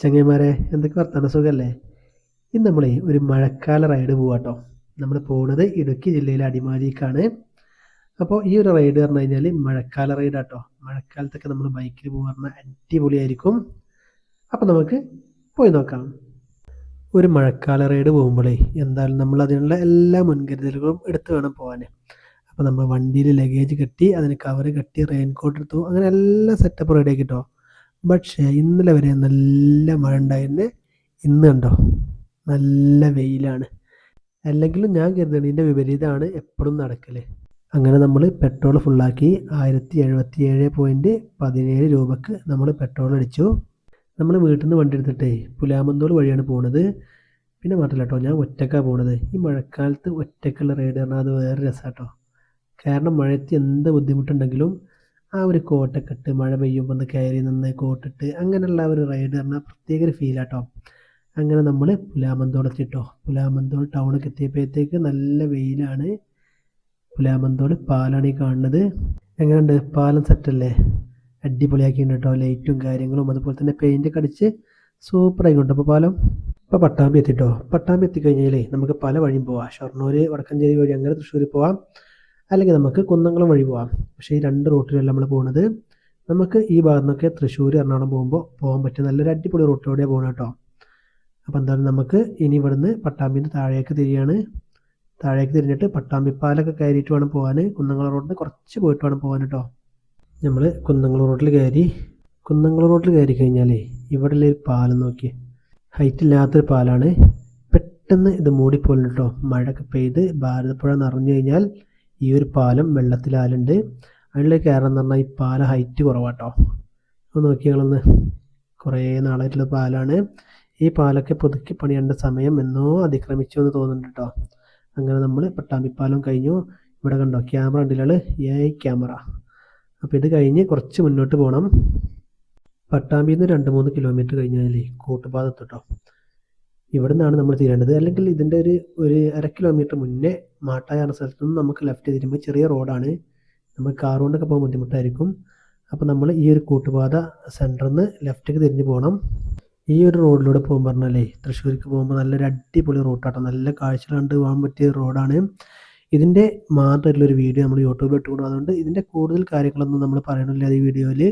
ചങ്ങന്മാരെ എന്തൊക്കെ വർത്താന? സുഖമല്ലേ ഇന്ന് നമ്മളെ ഒരു മഴക്കാല റൈഡ് പോവാട്ടോ. നമ്മൾ പോകുന്നത് ഇടുക്കി ജില്ലയിലെ അടിമാലിക്കാണ്. അപ്പോൾ ഈ ഒരു റൈഡ് പറഞ്ഞു കഴിഞ്ഞാൽ മഴക്കാല റൈഡാട്ടോ മഴക്കാലത്തൊക്കെ നമ്മൾ ബൈക്കിൽ പോകുക അടിപൊളിയായിരിക്കും. അപ്പോൾ നമുക്ക് പോയി നോക്കാം. ഒരു മഴക്കാല റൈഡ് പോകുമ്പോഴേ എന്തായാലും നമ്മൾ അതിനുള്ള എല്ലാ മുൻകരുതലുകളും എടുത്ത് വേണം പോകാൻ അപ്പോൾ നമ്മൾ വണ്ടിയിൽ ലഗേജ് കെട്ടി അതിന് കവർ കെട്ടി റെയിൻകോട്ട് എടുത്തു അങ്ങനെ എല്ലാ സെറ്റപ്പ് റെഡി ആക്കിട്ടോ. പക്ഷേ ഇന്നലെ വരെ നല്ല മഴ ഉണ്ടായിരുന്നു ഇന്ന് കണ്ടോ? നല്ല വെയിലാണ്. അല്ലെങ്കിലും ഞാൻ കരുതണതിന്റെ വിപരീതമാണ് എപ്പോഴും നടക്കൽ. അങ്ങനെ നമ്മൾ പെട്രോൾ ഫുള്ളാക്കി ആയിരത്തി എഴുപത്തി ഏഴ് പോയിന്റ് പതിനേഴ് രൂപക്ക് നമ്മൾ പെട്രോൾ അടിച്ചു. നമ്മൾ വീട്ടിൽ നിന്ന് വണ്ടി എടുത്തിട്ടേ പുലാമന്തോൾ വഴിയാണ് പോണത്. പിന്നെ മാത്രമല്ല കേട്ടോ ഞാൻ ഒറ്റക്കാണ് പോണത്. ഈ മഴക്കാലത്ത് ഒറ്റക്കുള്ള റൈഡ് പറഞ്ഞാൽ അത് വേറെ രസമാട്ടോ കാരണം മഴയത്ത് എന്ത് ബുദ്ധിമുട്ടുണ്ടെങ്കിലും ആ ഒരു കോട്ടൊക്കെ ഇട്ട് മഴ പെയ്യുമ്പോൾ ഒന്ന് കയറി നിന്ന് കോട്ടിട്ട് അങ്ങനെയുള്ള ഒരു റൈഡ് പറഞ്ഞാൽ പ്രത്യേക ഒരു ഫീലാട്ടോ അങ്ങനെ നമ്മൾ പുലാമന്തോൾ എത്തിട്ടോ. പുലാമന്തോൾ ടൗണൊക്കെ എത്തിയപ്പോഴത്തേക്ക് നല്ല വെയിലാണ്. പുലാമന്തോൾ പാലാണ് ഈ കാണുന്നത്. എങ്ങനെയുണ്ട്? പാലം സെറ്റല്ലേ അടിപൊളിയാക്കിയിട്ടുണ്ട് കേട്ടോ ലൈറ്റും കാര്യങ്ങളും അതുപോലെ തന്നെ പെയിന്റ് കടിച്ച് അടിച്ച് സൂപ്പർ ആയിക്കൊണ്ട് അപ്പോൾ പാലം? ഇപ്പോൾ പട്ടാമ്പി എത്തിട്ടോ. പട്ടാമ്പി എത്തിക്കഴിഞ്ഞാലേ നമുക്ക് പല വഴിയും പോവാം. ഷൊർണൂർ വടക്കഞ്ചേരി വഴി അങ്ങനെ തൃശ്ശൂർ പോവാം. അല്ലെങ്കിൽ നമുക്ക് കുന്നംകുളം വഴി പോവാം. പക്ഷേ ഈ രണ്ട് റൂട്ടിലല്ല നമ്മൾ പോകുന്നത് നമുക്ക് ഈ ഭാഗത്തു നിന്നൊക്കെ തൃശ്ശൂർ എറണാകുളം പോകുമ്പോൾ പോകാൻ പറ്റിയ നല്ലൊരു അടിപൊളി റൂട്ടിലൂടെയാണ് പോകണം കേട്ടോ അപ്പോൾ എന്തായാലും നമുക്ക് ഇനി ഇവിടുന്ന് പട്ടാമ്പിന്ന് താഴേക്ക് തിരിയാണ്. താഴേക്ക് തിരിഞ്ഞിട്ട് പട്ടാമ്പിപ്പാലൊക്കെ കയറിയിട്ട് വേണം പോകാൻ കുന്നംകുളം റോഡിന് കുറച്ച് പോയിട്ട് വേണം പോകാൻ കേട്ടോ നമ്മൾ കുന്നംകുളം റോഡിൽ കയറി കുന്നംകുളം റോഡിൽ കയറി കഴിഞ്ഞാലേ ഇവിടെ ഒരു പാലം നോക്കി. ഹൈറ്റ് ഇല്ലാത്തൊരു പാലാണ്. പെട്ടെന്ന് ഇത് മൂടിപ്പോലും കേട്ടോ മഴയൊക്കെ പെയ്ത് ഭാരതപ്പുഴ നിറഞ്ഞു കഴിഞ്ഞാൽ ഈ ഒരു പാലം വെള്ളത്തിലാലുണ്ട്. അതിലേക്ക് കയറണം എന്ന് പറഞ്ഞാൽ ഈ പാലം ഹൈറ്റ് കുറവാട്ടോ അപ്പോൾ നോക്കി ഞങ്ങളൊന്ന് കുറേ നാളായിട്ടുള്ള പാലാണ്. ഈ പാലൊക്കെ പുതുക്കി പണിയേണ്ട സമയം എന്നോ അതിക്രമിച്ചു എന്ന് തോന്നുന്നുണ്ട് കേട്ടോ അങ്ങനെ നമ്മൾ പട്ടാമ്പിപ്പാലം കഴിഞ്ഞു. ഇവിടെ കണ്ടോ ക്യാമറ ഉണ്ടല്ലോ എ ക്യാമറ. അപ്പോൾ ഇത് കഴിഞ്ഞ് കുറച്ച് മുന്നോട്ട് പോകണം പട്ടാമ്പിയിൽ നിന്ന് രണ്ട് മൂന്ന് കിലോമീറ്റർ കഴിഞ്ഞാലേ കൂട്ടുപാതത്ത് കേട്ടോ ഇവിടെ നിന്നാണ് നമ്മൾ തീരേണ്ടത്. അല്ലെങ്കിൽ ഇതിന്റെ ഒരു ഒരു അര കിലോമീറ്റർ മുന്നേ മാട്ടായ എന്ന സ്ഥലത്തു നിന്ന് നമുക്ക് ലെഫ്റ്റ് തിരുമ്പോൾ ചെറിയ റോഡാണ് നമ്മൾ കാർ കൊണ്ടൊക്കെ പോകാൻ ബുദ്ധിമുട്ടായിരിക്കും. അപ്പോൾ നമ്മൾ ഈ ഒരു കൂട്ടുപാത സെന്ററിൽ നിന്ന് ലെഫ്റ്റേക്ക് തിരിഞ്ഞ് പോകണം ഈ ഒരു റോഡിലൂടെ പോകുമ്പോൾ പറഞ്ഞാലേ തൃശ്ശൂർക്ക് പോകുമ്പോൾ നല്ലൊരു അടിപൊളി റൂട്ടാട്ടോ നല്ല കാഴ്ച കണ്ട് പോകാൻ പറ്റിയ റോഡാണ് ഇതിന്റെ മാത്രമായിട്ടുള്ളൊരു വീഡിയോ നമ്മൾ യൂട്യൂബിൽ ഇട്ടുകൊണ്ട് അതുകൊണ്ട് ഇതിന്റെ കൂടുതൽ കാര്യങ്ങളൊന്നും നമ്മൾ പറയണില്ല ഈ വീഡിയോയിൽ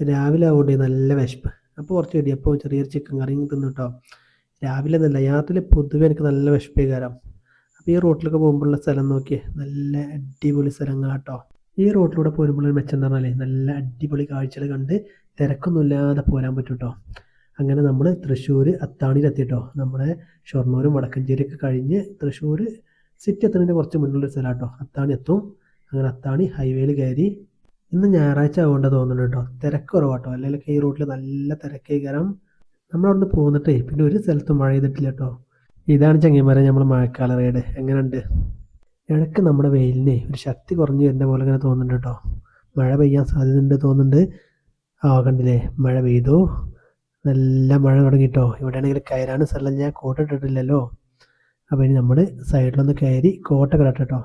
രാവിലെ ആവുകൊണ്ട് നല്ല വിശപ്പ്. അപ്പോൾ കുറച്ച് അപ്പോൾ ചെറിയൊരു ചിക്കൻ കറിയും തിന്നു കേട്ടോ. രാവിലെ എന്നല്ല യാത്രയിൽ പൊതുവെ എനിക്ക് നല്ല വിശപ്പേ കയറാം അപ്പോൾ ഈ റോട്ടിലൊക്കെ പോകുമ്പോഴുള്ള സ്ഥലം നോക്കിയേ നല്ല അടിപൊളി സ്ഥലങ്ങളാട്ടോ ഈ റോട്ടിലൂടെ പോരുമ്പോഴൊരു മെച്ചം എന്ന് പറഞ്ഞാലേ നല്ല അടിപൊളി കാഴ്ചകൾ കണ്ട് തിരക്കൊന്നുമില്ലാതെ പോരാൻ പറ്റും കേട്ടോ അങ്ങനെ നമ്മൾ തൃശ്ശൂർ അത്താണിയിലെത്തിട്ടോ നമ്മുടെ ഷൊർണൂരും വടക്കഞ്ചേരിയൊക്കെ കഴിഞ്ഞ് തൃശ്ശൂർ സിറ്റി എത്തുന്നതിന്റെ കുറച്ച് മുന്നിലുള്ള സ്ഥലം കേട്ടോ അത്താണി എത്തും. അങ്ങനെ അത്താണി ഹൈവേയിൽ കയറി ഇന്ന് ഞായറാഴ്ച ആവേണ്ട തോന്നുന്നുണ്ട് കേട്ടോ തിരക്ക് കുറവാട്ടോ അല്ലെങ്കിൽ ഈ റോട്ടിൽ നല്ല തിരക്കേ കയറാം നമ്മളവിടുന്ന് പോന്നിട്ടേ പിന്നെ ഒരു സ്ഥലത്തും മഴ ചെയ്തിട്ടില്ല കേട്ടോ ഇതാണ് ചങ്ങന്മാരെ നമ്മൾ മഴക്കാല റൈഡ് എങ്ങനെയുണ്ട്? ഇടയ്ക്ക് നമ്മുടെ വെയിലിനെ ഒരു ശക്തി കുറഞ്ഞു വരുന്ന പോലെ ഇങ്ങനെ തോന്നുന്നുണ്ട് കേട്ടോ മഴ പെയ്യാൻ സാധ്യതയുണ്ട് തോന്നുന്നുണ്ട്. ആ കണ്ടില്ലേ? മഴ പെയ്തു. നല്ല മഴ തുടങ്ങിട്ടോ ഇവിടെ ആണെങ്കിൽ കയറാൻ സ്ഥലം ഞാൻ കോട്ട ഇട്ടിട്ടില്ലല്ലോ. അപ്പോൾ ഇനി നമ്മൾ സൈഡിലൊന്ന് കയറി കോട്ട കിടട്ടോ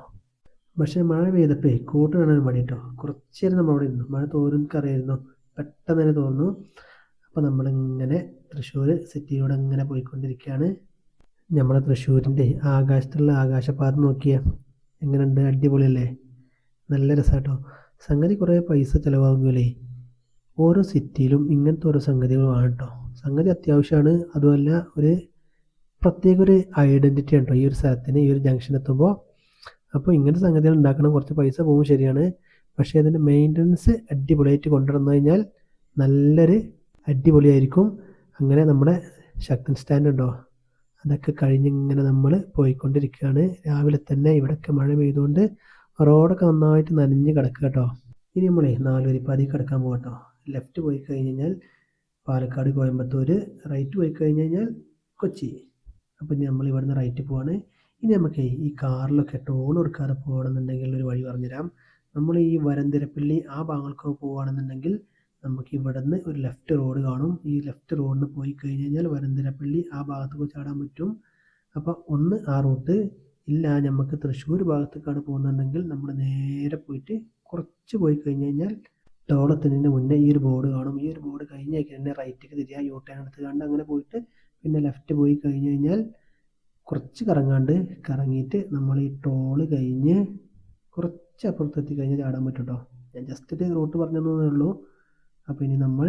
പക്ഷേ മഴ പെയ്തപ്പോൾ കൂട്ട് കാണാൻ മടി കേട്ടോ കുറച്ച് നേരം നമ്മൾ അവിടെ ഇരുന്നു. മഴ തോരുന്നറിയായിരുന്നു പെട്ടെന്ന് തന്നെ തോന്നുന്നു അപ്പോൾ നമ്മളിങ്ങനെ തൃശ്ശൂർ സിറ്റിയിലൂടെ ഇങ്ങനെ പോയിക്കൊണ്ടിരിക്കുകയാണ് നമ്മളെ തൃശ്ശൂരിന്റെ ആകാശത്തുള്ള ആകാശപാത നോക്കിയ എങ്ങനെയുണ്ട്? അടിപൊളിയല്ലേ? നല്ല രസമാട്ടോ സംഗതി കുറേ പൈസ ചിലവാകുമല്ലേ ഓരോ സിറ്റിയിലും ഇങ്ങനത്തെ ഓരോ സംഗതികളാണ് കേട്ടോ സംഗതി അത്യാവശ്യമാണ് അതുമല്ല ഒരു പ്രത്യേക ഒരു ഐഡന്റിറ്റി ഉണ്ടോ ഈ ഒരു സ്ഥലത്തിന് ഈ ഒരു ജംഗ്ഷൻ എത്തുമ്പോൾ. അപ്പോൾ ഇങ്ങനത്തെ സംഗതികൾ ഉണ്ടാക്കണം. കുറച്ച് പൈസ പോകും ശരിയാണ്. പക്ഷേ അതിന്റെ മെയിന്റനൻസ് അടിപൊളിയായിട്ട് കൊണ്ടുവന്നു കഴിഞ്ഞാൽ നല്ലൊരു അടിപൊളിയായിരിക്കും. അങ്ങനെ നമ്മുടെ ശക്തൻ സ്റ്റാൻഡ് ഉണ്ടോ അതൊക്കെ കഴിഞ്ഞിങ്ങനെ നമ്മൾ പോയിക്കൊണ്ടിരിക്കുകയാണ്. രാവിലെ തന്നെ ഇവിടെയൊക്കെ മഴ പെയ്തുകൊണ്ട് റോഡൊക്കെ നന്നായിട്ട് നനഞ്ഞ് കിടക്കുക കേട്ടോ. ഇനി നമ്മളെ നാലുവരിപ്പാതി കിടക്കാൻ പോകട്ടോ ലെഫ്റ്റ് പോയി കഴിഞ്ഞ് കഴിഞ്ഞാൽ പാലക്കാട് കോയമ്പത്തൂർ റൈറ്റ് പോയി കഴിഞ്ഞ് കഴിഞ്ഞാൽ കൊച്ചി. അപ്പോൾ ഇനി നമ്മൾ ഇവിടുന്ന് റൈറ്റ് പോവാണ്. ഇനി നമുക്ക് ഈ കാറിലൊക്കെ ടോൾ കൊടുക്കാതെ പോകണമെന്നുണ്ടെങ്കിൽ ഒരു വഴി പറഞ്ഞുതരാം. നമ്മൾ ഈ വരന്തിരപ്പള്ളി ആ ഭാഗങ്ങൾക്ക് പോവുകയാണെന്നുണ്ടെങ്കിൽ നമുക്ക് ഇവിടുന്ന് ഒരു ലെഫ്റ്റ് റോഡ് കാണും. ഈ ലെഫ്റ്റ് റോഡിന് പോയി കഴിഞ്ഞ് കഴിഞ്ഞാൽ വരന്തിരപ്പള്ളി ആ ഭാഗത്തേക്ക് ചാടാൻ പറ്റും. അപ്പോൾ ഒന്ന് ആ റൂട്ട് ഇല്ല നമുക്ക് തൃശ്ശൂർ ഭാഗത്തേക്കാണ് പോകുന്നുണ്ടെങ്കിൽ നമ്മൾ നേരെ പോയിട്ട് കുറച്ച് പോയി കഴിഞ്ഞ് കഴിഞ്ഞാൽ ടോളത്തിന് മുന്നേ ഈ ഒരു ബോർഡ് കാണും. ഈ ഒരു ബോർഡ് കഴിഞ്ഞ് തന്നെ റൈറ്റിലേക്ക് തിരിയ യൂ ടേൺ എടുത്ത് കണ്ട് അങ്ങനെ പോയിട്ട് പിന്നെ ലെഫ്റ്റ് പോയി കഴിഞ്ഞ് കഴിഞ്ഞാൽ കുറച്ച് കറങ്ങാണ്ട് കറങ്ങിയിട്ട് നമ്മൾ ഈ ടോൾ കഴിഞ്ഞ് കുറച്ച് അപ്പുറത്തെത്തി കഴിഞ്ഞാൽ ചാടാൻ പറ്റും കേട്ടോ ഞാൻ ജസ്റ്റ് ഒരു റൂട്ട് പറഞ്ഞു തന്നേ ഉള്ളൂ. അപ്പോൾ ഇനി നമ്മൾ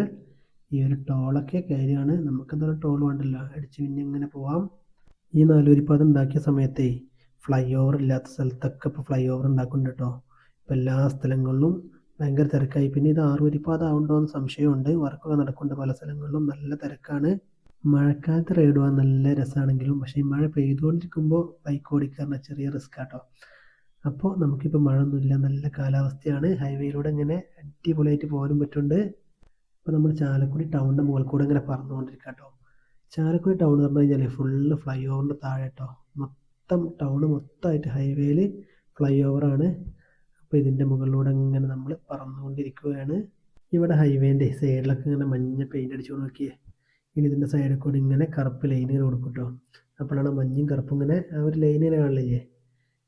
ഈ ഒരു ടോളൊക്കെ കയറിയാണ്. നമുക്ക് എന്തായാലും ടോൾ വേണ്ടല്ല. അടിച്ച് പിന്നെ ഇങ്ങനെ പോവാം. ഈ നാലൂരിപ്പാത ഉണ്ടാക്കിയ സമയത്തെ ഫ്ലൈ ഓവർ ഇല്ലാത്ത സ്ഥലത്തൊക്കെ ഇപ്പോൾ ഫ്ലൈ ഓവർ ഉണ്ടാക്കുന്നുണ്ട് കേട്ടോ. ഇപ്പോൾ എല്ലാ സ്ഥലങ്ങളിലും ഭയങ്കര തിരക്കായി. പിന്നെ ഇത് ആറുവരിപ്പാത ആവുണ്ടോ എന്ന് സംശയമുണ്ട്. വർക്കൊക്കെ നടക്കുന്നുണ്ട് പല സ്ഥലങ്ങളിലും. നല്ല തിരക്കാണ്. മഴക്കാലത്ത് റൈഡ് പോകാൻ നല്ല രസമാണെങ്കിലും പക്ഷേ ഈ മഴ പെയ്തുകൊണ്ടിരിക്കുമ്പോൾ ബൈക്ക് ഓടിക്കാറിന് ചെറിയ റിസ്ക് ആട്ടോ അപ്പോൾ നമുക്കിപ്പോൾ മഴയൊന്നുമില്ല. നല്ല കാലാവസ്ഥയാണ്. ഹൈവേയിലൂടെ ഇങ്ങനെ അടിപൊളിയായിട്ട് പോകാനും പറ്റുന്നുണ്ട്. ഇപ്പോൾ നമ്മൾ ചാലക്കുടി ടൗണിന്റെ മുകളിൽ കൂടെ ഇങ്ങനെ പറന്നുകൊണ്ടിരിക്കുക കേട്ടോ ചാലക്കുടി ടൗൺ എന്ന് പറഞ്ഞു കഴിഞ്ഞാൽ ഫുള്ള് ഫ്ലൈ ഓവറിന്റെ താഴെ കേട്ടോ മൊത്തം ടൗൺ മൊത്തമായിട്ട് ഹൈവേയിൽ ഫ്ലൈ ഓവറാണ് അപ്പോൾ ഇതിന്റെ മുകളിലൂടെ ഇങ്ങനെ നമ്മൾ പറന്നുകൊണ്ടിരിക്കുകയാണ്. ഇവിടെ ഹൈവേന്റെ സൈഡിലൊക്കെ ഇങ്ങനെ മഞ്ഞ പെയിന്റ് അടിച്ചു നോക്കിയേ. ഇനി ഇതിന്റെ സൈഡിൽ കൂടി ഇങ്ങനെ കറുപ്പ് ലൈനുകൾ കൊടുക്കും കേട്ടോ അപ്പോഴാണ് മഞ്ഞും കറുപ്പും ഇങ്ങനെ ആ ഒരു ലൈനിനെ കാണില്ലേ?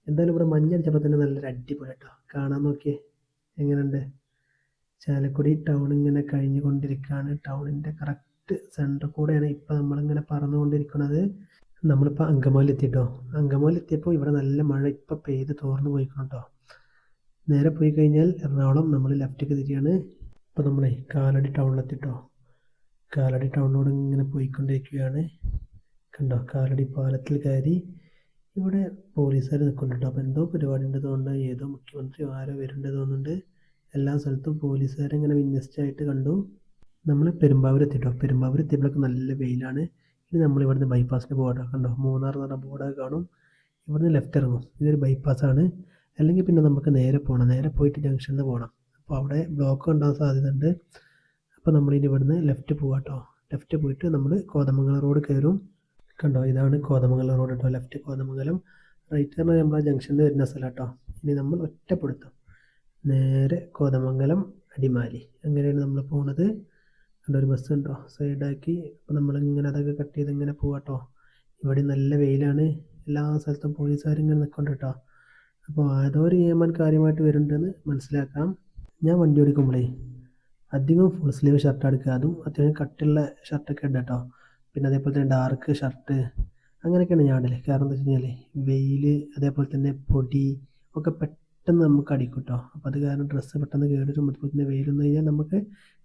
എന്തായാലും ഇവിടെ മഞ്ഞ അടിച്ചപ്പോൾ തന്നെ നല്ലൊരു അടിപൊളി കേട്ടോ കാണാൻ നോക്കിയേ. എങ്ങനെയുണ്ട്? ചാലക്കുടി ടൗൺ ഇങ്ങനെ കഴിഞ്ഞുകൊണ്ടിരിക്കുകയാണ്. ടൗണിന്റെ കറക്റ്റ് സെന്റർ കൂടെയാണ് ഇപ്പോൾ നമ്മളിങ്ങനെ പറന്നുകൊണ്ടിരിക്കുന്നത്. നമ്മളിപ്പോൾ അങ്കമാലി എത്തിയിട്ടോ അങ്കമാലി എത്തിയപ്പോൾ ഇവിടെ നല്ല മഴ ഇപ്പോൾ പെയ്ത് തോർന്നു പോയിക്കണം കേട്ടോ നേരെ പോയി കഴിഞ്ഞാൽ എറണാകുളം നമ്മൾ ലെഫ്റ്റേക്ക് തിരിയാണ്. ഇപ്പോൾ നമ്മളെ കാലടി ടൗണിലെത്തിട്ടോ കാലടി ടൗണിനോട് ഇങ്ങനെ പോയിക്കൊണ്ടിരിക്കുകയാണ്. കണ്ടോ? കാലടി പാലത്തിൽ കയറി ഇവിടെ പോലീസുകാർ നിൽക്കുന്നുണ്ട്. അപ്പോൾ എന്തോ പരിപാടി ഉണ്ടെന്ന് തോന്നുന്നുണ്ട് ഏതോ മുഖ്യമന്ത്രി ആരോ വരുന്നുണ്ട് തോന്നുന്നുണ്ട്. എല്ലാ സ്ഥലത്തും പോലീസുകാരെ ഇങ്ങനെ വിന്യസിച്ചായിട്ട് കണ്ടു. നമ്മൾ പെരുമ്പാവൂർ എത്തിട്ടോ പെരുമ്പാവൂർ എത്തിയപ്പോഴൊക്കെ നല്ല വെയിലാണ്. ഇനി നമ്മൾ ഇവിടുന്ന് ബൈപ്പാസിന് പോകട്ടോ കണ്ടോ? മൂന്നാർ എന്ന് പറഞ്ഞ ബോർഡൊക്കെ കാണും. ഇവിടുന്ന് ലെഫ്റ്റ് ഇറങ്ങും. ഇതൊരു ബൈപ്പാസാണ്. അല്ലെങ്കിൽ പിന്നെ നമുക്ക് നേരെ പോകണം നേരെ പോയിട്ട് ജംഗ്ഷനിൽ പോകണം അപ്പോൾ അവിടെ ബ്ലോക്ക് ഉണ്ടാകാൻ സാധ്യതയുണ്ട്. അപ്പോൾ നമ്മളിനി ഇവിടുന്ന് ലെഫ്റ്റ് പോകാട്ടോ ലെഫ്റ്റ് പോയിട്ട് നമ്മൾ കോതമംഗലം റോഡ് കയറും. കണ്ടോ? ഇതാണ് കോതമംഗലം റോഡ് കേട്ടോ ലെഫ്റ്റ് കോതമംഗലം. റൈറ്റ് പറഞ്ഞാൽ ആ ജംഗ്ഷനിൽ വരുന്ന സ്ഥലം കേട്ടോ ഇനി നമ്മൾ ഒറ്റപ്പെടുത്തും. നേരെ കോതമംഗലം അടിമാലി. അങ്ങനെയാണ് നമ്മൾ പോണത്. കണ്ടോ ഒരു ബസ് ഉണ്ടോ? സൈഡാക്കി അപ്പോൾ നമ്മളിങ്ങനെ അതൊക്കെ കട്ട് ചെയ്ത് ഇങ്ങനെ പോവാട്ടോ ഇവിടെ നല്ല വെയിലാണ്. എല്ലാ സ്ഥലത്തും പോലീസുകാരിങ്ങനെ നിൽക്കുന്നുണ്ട് കേട്ടോ അപ്പോൾ ഏതോ ഒരു നിയമം കാര്യമായിട്ട് വരുന്നുണ്ടെന്ന് മനസ്സിലാക്കാം. ഞാൻ വണ്ടി ഓടിക്കുമ്പോഴേ അധികം ഫുൾ സ്ലീവ് ഷർട്ട് എടുക്കുക. അതും അത്യാവശ്യം കട്ടുള്ള ഷർട്ടൊക്കെ ഉണ്ട് കേട്ടോ പിന്നെ അതേപോലെ തന്നെ ഡാർക്ക് ഷർട്ട് അങ്ങനെയൊക്കെയാണ് ഞാൻ ഇടൽ. കാരണം എന്താ വെച്ച് കഴിഞ്ഞാൽ വെയിൽ അതേപോലെ തന്നെ പൊടി ഒക്കെ പെട്ടെന്ന് നമുക്ക് അടിക്കും കേട്ടോ അപ്പോൾ അത് കാരണം ഡ്രസ്സ് പെട്ടെന്ന് കേടും അതുപോലെ തന്നെ വെയിൽ വന്നു കഴിഞ്ഞാൽ നമുക്ക്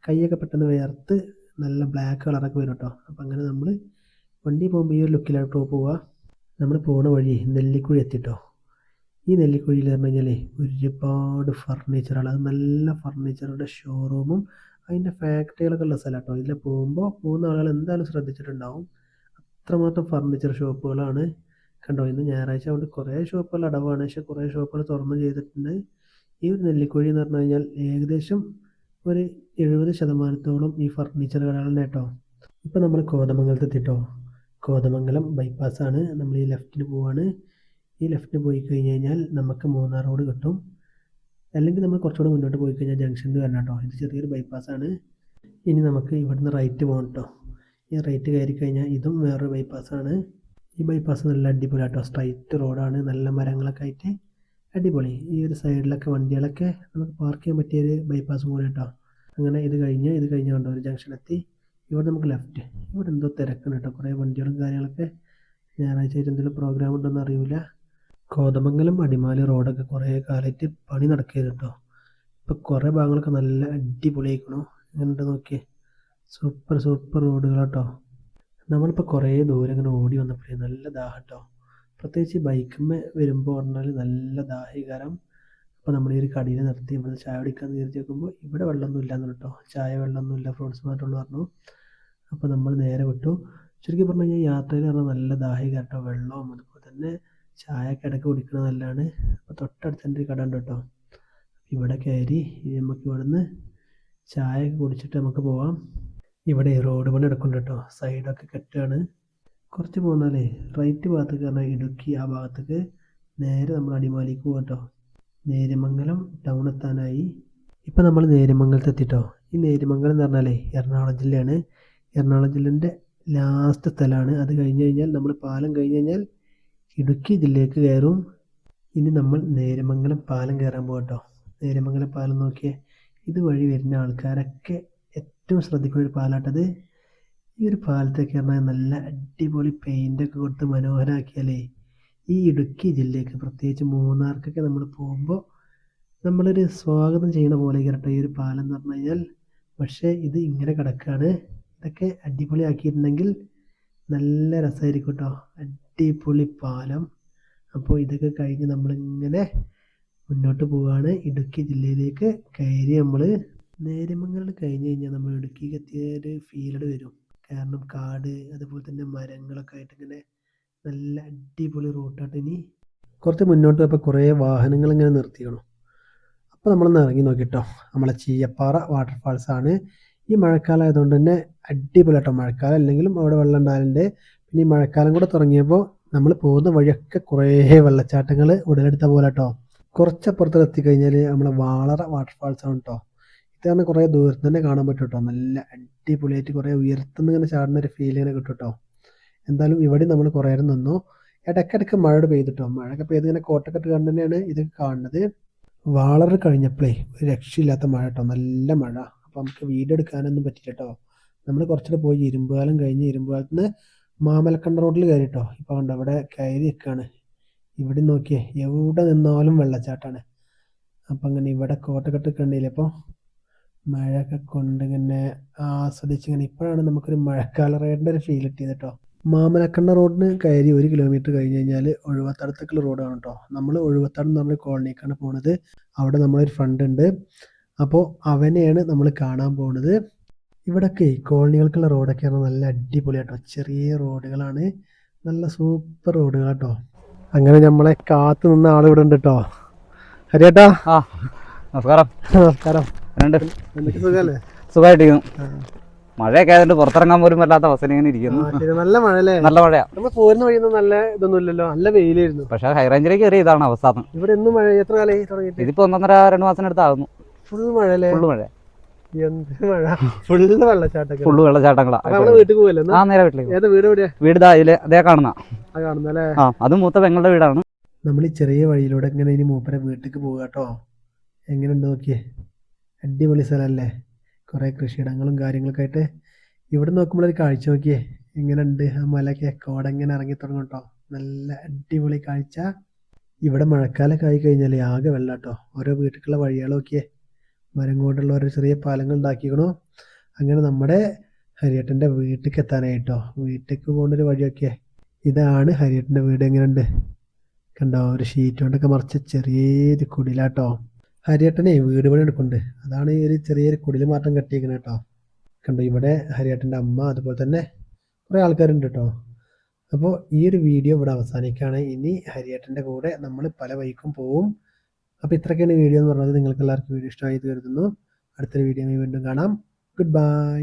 കൈയൊക്കെ പെട്ടെന്ന് വിയർത്ത് നല്ല ബ്ലാക്ക് കളറൊക്കെ വരും കേട്ടോ അപ്പോൾ അങ്ങനെ നമ്മൾ വണ്ടി പോകുമ്പോൾ ഈ ഒരു ലുക്കിലാണ് ടോപ്പ് പോവുക നമ്മൾ പോകുന്ന വഴി നെല്ലിക്കുഴി എത്തിട്ടോ. ഈ നെല്ലിക്കുഴിയിൽ പറഞ്ഞു കഴിഞ്ഞാൽ ഒരുപാട് ഫർണിച്ചറുകൾ അത് നല്ല ഫർണിച്ചറുടെ ഷോറൂമും അതിന്റെ ഫാക്ടറികളൊക്കെ ഉള്ള സ്ഥലം കേട്ടോ ഇതിൽ പോകുമ്പോൾ പോകുന്ന ആളുകൾ എന്തായാലും ശ്രദ്ധിച്ചിട്ടുണ്ടാവും. അത്രമാത്രം ഫർണിച്ചർ ഷോപ്പുകളാണ് കണ്ടോ ഇന്ന് ഞായറാഴ്ച കൊണ്ട് കുറേ ഷോപ്പുകൾ അടവാണ്. പക്ഷേ കുറേ ഷോപ്പുകൾ തുറന്ന് ചെയ്തിട്ടുണ്ട്. ഈ ഒരു നെല്ലിക്കുഴി എന്ന് പറഞ്ഞു കഴിഞ്ഞാൽ ഏകദേശം ഒരു എഴുപത് ശതമാനത്തോളം ഈ ഫർണിച്ചർ കടകളുടെ കേട്ടോ. ഇപ്പോൾ നമ്മൾ കോതമംഗലത്ത് എത്തിട്ടോ. കോതമംഗലം ബൈപ്പാസ്സാണ് നമ്മൾ ഈ ലെഫ്റ്റിൽ പോവാണ്. ഈ ലെഫ്റ്റിന് പോയി കഴിഞ്ഞ് കഴിഞ്ഞാൽ നമുക്ക് മൂന്നാർ റോഡ് കിട്ടും. അല്ലെങ്കിൽ നമ്മൾ കുറച്ചുകൂടെ മുന്നോട്ട് പോയി കഴിഞ്ഞാൽ ജംഗ്ഷനിൽ വരണം കേട്ടോ. ഇത് ചെറിയൊരു ബൈപ്പാസ്സാണ് ഇനി നമുക്ക് ഇവിടുന്ന് റൈറ്റ് പോകണം കേട്ടോ. ഈ റൈറ്റ് കയറി കഴിഞ്ഞാൽ ഇതും വേറൊരു ബൈപ്പാസാണ് ഈ ബൈപ്പാസ് നല്ല അടിപൊളി ആട്ടോ സ്ട്രൈറ്റ് റോഡാണ് നല്ല മരങ്ങളൊക്കെ ആയിട്ട് അടിപൊളി. ഈ ഒരു സൈഡിലൊക്കെ വണ്ടികളൊക്കെ നമുക്ക് പാർക്ക് ചെയ്യാൻ പറ്റിയ ഒരു ബൈപ്പാസ് പോലെ കേട്ടോ അങ്ങനെ ഇത് കഴിഞ്ഞ് ഇത് കഴിഞ്ഞ് കണ്ടോ ഒരു ജംഗ്ഷനെത്തി ഇവിടെ നമുക്ക് ലെഫ്റ്റ് ഇവിടെ എന്തോ തിരക്കാണ് കേട്ടോ. കുറേ വണ്ടികളും കാര്യങ്ങളൊക്കെ ഞായറാഴ്ച എന്തെങ്കിലും പ്രോഗ്രാം ഉണ്ടോയെന്ന് അറിയില്ല കോതമംഗലം അടിമാലി റോഡൊക്കെ കുറേ കാലമായിട്ട് പണി നടക്കരുത് കേട്ടോ. ഇപ്പോൾ കുറേ ഭാഗങ്ങളൊക്കെ നല്ല അടിപൊളിയായിക്കണു. എങ്ങനെയുണ്ട് നോക്കിയേ. സൂപ്പർ സൂപ്പർ റോഡുകൾ കേട്ടോ നമ്മളിപ്പോൾ കുറേ ദൂരം ഇങ്ങനെ ഓടി വന്നപ്പോഴേ നല്ല ദാഹം കേട്ടോ പ്രത്യേകിച്ച് ബൈക്കുമ്മേ വരുമ്പോൾ പറഞ്ഞാൽ നല്ല ദാഹികാരം. അപ്പോൾ നമ്മൾ ഈ ഒരു കടയിൽ നിർത്തി നമ്മൾ ചായ കുടിക്കാൻ നിർത്തി നോക്കുമ്പോൾ ഇവിടെ വെള്ളമൊന്നും ഇല്ലാന്ന് കേട്ടോ ചായ വെള്ളമൊന്നും ഇല്ല ഫ്രൂട്ട്സ് മാത്രമുള്ളൂ പറഞ്ഞു. അപ്പോൾ നമ്മൾ നേരെ വിട്ടു. ചുരുക്കി പറഞ്ഞു കഴിഞ്ഞാൽ യാത്രയിൽ പറഞ്ഞാൽ നല്ല ദാഹിക കേട്ടോ വെള്ളവും അതുപോലെ തന്നെ ചായ കിടക്ക് കുടിക്കുന്നത് നല്ലതാണ്. അപ്പോൾ തൊട്ടടുത്ത് എന്റെ ഒരു കട ഉണ്ട് കേട്ടോ ഇവിടെ കയറി നമുക്ക് ഇവിടുന്ന് ചായ കുടിച്ചിട്ട് നമുക്ക് പോവാം. ഇവിടെ റോഡ് പണി എടുക്കുന്നുണ്ട് കേട്ടോ സൈഡൊക്കെ കെട്ടാണ് കുറച്ച് പോന്നാലേ റൈറ്റ് ഭാഗത്തേക്ക് പറഞ്ഞാൽ ഇടുക്കി ആ ഭാഗത്തേക്ക് നേരെ നമ്മൾ അടിമാലിക്ക് പോകാം കേട്ടോ നേര്യമംഗലം ടൗൺ എത്താനായി. ഇപ്പം നമ്മൾ നേര്യമംഗലത്ത് എത്തിട്ടോ ഈ നേര്യമംഗലം എന്ന് പറഞ്ഞാലേ എറണാകുളം ജില്ലയാണ്. എറണാകുളം ജില്ലേന്റെ ലാസ്റ്റ് സ്ഥലമാണ്. അത് കഴിഞ്ഞ് കഴിഞ്ഞാൽ നമ്മൾ പാലം കഴിഞ്ഞ് കഴിഞ്ഞാൽ ഇടുക്കി ജില്ലയ്ക്ക് കയറും. ഇനി നമ്മൾ നേരമംഗലം പാലം കയറാൻ പോകട്ടോ നേരമംഗലം പാലം നോക്കിയേ ഇതുവഴി വരുന്ന ആൾക്കാരൊക്കെ ഏറ്റവും ശ്രദ്ധിക്കുന്ന ഒരു പാലാട്ടത് ഈ ഒരു പാലത്തൊക്കെ പറഞ്ഞാൽ നല്ല അടിപൊളി പെയിന്റൊക്കെ കൊടുത്ത് മനോഹരമാക്കിയാലേ ഈ ഇടുക്കി ജില്ലയ്ക്ക് പ്രത്യേകിച്ച് മൂന്നാർക്കൊക്കെ നമ്മൾ പോകുമ്പോൾ നമ്മളൊരു സ്വാഗതം ചെയ്യണ പോലെ കേട്ടോ ഈ ഒരു പാലം എന്ന് പറഞ്ഞു കഴിഞ്ഞാൽ പക്ഷേ ഇത് ഇങ്ങനെ കിടക്കുകയാണ്. ഇതൊക്കെ അടിപൊളിയാക്കിയിട്ടുണ്ടെങ്കിൽ നല്ല രസമായിരിക്കും കേട്ടോ. അടിപൊളി പാലം. അപ്പോൾ ഇതൊക്കെ കഴിഞ്ഞ് നമ്മളിങ്ങനെ മുന്നോട്ട് പോവുകയാണ്. ഇടുക്കി ജില്ലയിലേക്ക് കയറി നമ്മൾ നേരമംഗലം കഴിഞ്ഞ് കഴിഞ്ഞാൽ നമ്മൾ ഇടുക്കിക്ക് എത്തിയ ഒരു ഫീൽഡ് വരും. കാരണം കാട് അതുപോലെ തന്നെ മരങ്ങളൊക്കെ ആയിട്ട് ഇങ്ങനെ നല്ല അടിപൊളി റൂട്ടായിട്ട് ഇനി കുറച്ച് മുന്നോട്ട് പോയപ്പോൾ കുറേ വാഹനങ്ങൾ ഇങ്ങനെ നിർത്തിക്കണം അപ്പോൾ നമ്മളൊന്ന് ഇറങ്ങി നോക്കിട്ടോ. നമ്മളെ ചീയപ്പാറ വാട്ടർഫാൾസ് ആണ്. ഈ മഴക്കാലം ആയതുകൊണ്ട് തന്നെ അടിപൊളി കേട്ടോ മഴക്കാലം. അല്ലെങ്കിലും അവിടെ വെള്ളം ഉണ്ടാകലുണ്ട് പിന്നെ ഈ മഴക്കാലം കൂടെ തുടങ്ങിയപ്പോൾ നമ്മൾ പോകുന്ന വഴിയൊക്കെ കുറേ വെള്ളച്ചാട്ടങ്ങൾ ഉടലെടുത്ത പോലെ കേട്ടോ കുറച്ചപ്പുറത്ത് എത്തിക്കഴിഞ്ഞാൽ നമ്മളെ വാളറ വാട്ടർഫാൾസ് ആണ് കേട്ടോ ഇതാണ് കുറേ ദൂരത്ത് തന്നെ കാണാൻ പറ്റും കേട്ടോ നല്ല അടിപൊളിയായിട്ട് കുറേ ഉയർത്തുന്ന ഇങ്ങനെ ചാടുന്ന ഒരു ഫീൽ ഇങ്ങനെ കിട്ടും കേട്ടോ എന്തായാലും ഇവിടെ നമ്മൾ കുറേ നേരം നിന്നു. ഇടയ്ക്കിടയ്ക്ക് മഴ പെയ്തിട്ടോ? മഴയൊക്കെ പെയ്ത് ഇങ്ങനെ കോട്ടക്കെട്ട് കണ്ടു തന്നെയാണ് ഇത് കാണുന്നത്. വാളറ് കഴിഞ്ഞപ്പോഴേ ഒരു രക്ഷയില്ലാത്ത മഴ കേട്ടോ. നല്ല മഴ. അപ്പോൾ നമുക്ക് വീട് എടുക്കാനൊന്നും പറ്റില്ല കേട്ടോ. നമ്മൾ കുറച്ചുകൂടെ പോയി ഇരുമ്പുകാലം കഴിഞ്ഞ് ഇരുമ്പുകാലത്ത് നിന്ന് മാമലക്കണ്ട റോഡിൽ കയറി കേട്ടോ ഇപ്പോൾ കണ്ടോ അവിടെ കയറി നിൽക്കുകയാണ് ഇവിടെ നോക്കിയേ എവിടെ നിന്നാലും വെള്ളച്ചാട്ടാണ്. അപ്പം അങ്ങനെ ഇവിടെ കോട്ടക്കെട്ട് കണ്ടില്ലേ അപ്പോൾ മഴയൊക്കെ കൊണ്ട് ഇങ്ങനെ ആസ്വദിച്ച് ഇങ്ങനെ ഇപ്പോഴാണ് നമുക്കൊരു മഴക്കാല റൈഡിന്റെ ഒരു ഫീൽ കിട്ടിയത് കേട്ടോ മാമലക്കണ്ണ റോഡിന് കയറി ഒരു കിലോമീറ്റർ കഴിഞ്ഞ് കഴിഞ്ഞാൽ ഒഴുവത്തടത്തേക്കുള്ള റോഡാണ് കേട്ടോ നമ്മൾ ഒഴുവത്താട് എന്ന് പറഞ്ഞ കോളനിക്കാണ് പോണത്. അവിടെ നമ്മളൊരു ഫ്രണ്ട് ഉണ്ട്. അപ്പോൾ അവനെയാണ് നമ്മൾ കാണാൻ പോണത്. ഇവിടൊക്കെ കോളനികൾക്കുള്ള റോഡൊക്കെ റോഡൊക്കെയാണ് നല്ല അടിപൊളിയാട്ടോ ചെറിയ റോഡുകളാണ്. നല്ല സൂപ്പർ റോഡുകൾ കേട്ടോ അങ്ങനെ നമ്മളെ കാത്തു നിന്ന ആളിവിടെ ഉണ്ട് കേട്ടോ ഹരിയേട്ടാ. നമസ്കാരം. നമസ്കാരം. രണ്ട്. സുഖമായിട്ടിരിക്കുന്നു. മഴയൊക്കെ ആയതുകൊണ്ട് പുറത്തിറങ്ങാൻ പോലും വല്ലാത്ത അവസരം ഇങ്ങനെ ഇരിക്കുന്നു. നല്ല മഴ അല്ലേ നല്ല മഴയാ. നമ്മൾ പോരുന്ന വഴി നല്ല ഇതൊന്നും ഇല്ലല്ലോ നല്ല വെയിലായിരുന്നു. പക്ഷെ ഹൈറേഞ്ചിലേക്ക് കയറി ഇതാണ് അവസ്ഥ ഇവിടെ എന്നും മഴ എത്ര കാലമായി തുടങ്ങിയിട്ട്? ഇതിപ്പോ ഒന്നൊന്നര രണ്ട് മാസത്തിനടുത്താകുന്നു ഫുൾ മഴ അല്ലേ ഫുള്ള് മഴ? ഫുള്ള് വെള്ളച്ചാട്ടങ്ങളാ. ആ നേരെ വീട്ടിലേക്ക് വീട് വീട് ദാ ഇതിലെ അതേ കാണുന്ന. ആ അത് മൂത്ത പെങ്ങളുടെ വീടാണ്. നമ്മൾ ഈ ചെറിയ വഴിയിലൂടെ ഇങ്ങനെ ഇനി മൂപ്പരെ വീട്ടിലേക്ക് പോകാട്ടോ എങ്ങനെ നോക്കിയേ? അടിപൊളി സ്ഥലമല്ലേ കുറേ കൃഷിയിടങ്ങളും കാര്യങ്ങളൊക്കെ ആയിട്ട്. ഇവിടെ നോക്കുമ്പോൾ ഒരു കാഴ്ച നോക്കിയേ. എങ്ങനെയുണ്ട്? ആ മലയൊക്കെ കോടങ്ങനെ ഇറങ്ങി തുടങ്ങും കേട്ടോ നല്ല അടിപൊളി കാഴ്ച. ഇവിടെ മഴക്കാലമൊക്കെ ആയി കഴിഞ്ഞാൽ ആകെ വെള്ളം കേട്ടോ ഓരോ വീട്ടിലുള്ള വഴികൾ നോക്കിയേ. മരം കൊണ്ടുള്ള ഓരോ ചെറിയ പാലങ്ങൾ ഉണ്ടാക്കിക്കണു. അങ്ങനെ നമ്മുടെ ഹരിയേട്ടന്റെ വീട്ടിലേക്ക് എത്താനായിട്ടോ. വീട്ടിലേക്ക് പോകേണ്ട ഒരു വഴിയൊക്കെ ഇതാണ് ഹരിയേട്ടന്റെ വീട് എങ്ങനെയുണ്ട്? കണ്ടോ? ഒരു ഷീറ്റ് കൊണ്ടൊക്കെ മറിച്ച ചെറിയൊരു കുടിലാട്ടോ. ഹരിയേട്ടനെ വീട് പണി എടുക്കുന്നുണ്ട് അതാണ് ഈ ഒരു ചെറിയൊരു കുടിൽ മാറ്റം കെട്ടിയിരിക്കുന്നത് കേട്ടോ. കണ്ടു ഇവിടെ ഹരിയേട്ടന്റെ അമ്മ അതുപോലെ തന്നെ കുറേ ആൾക്കാരുണ്ട് കേട്ടോ. അപ്പോൾ ഈ ഒരു വീഡിയോ ഇവിടെ അവസാനിക്കുകയാണ്. ഇനി ഹരിയേട്ടന്റെ കൂടെ നമ്മൾ പല വഴിക്കും പോവും. അപ്പോൾ ഇത്രയൊക്കെയാണ് വീഡിയോ എന്ന് പറഞ്ഞത്. നിങ്ങൾക്ക് എല്ലാവർക്കും വീഡിയോ ഇഷ്ടമായി കരുതുന്നു. അടുത്തൊരു വീഡിയോ വീണ്ടും കാണാം. Good bye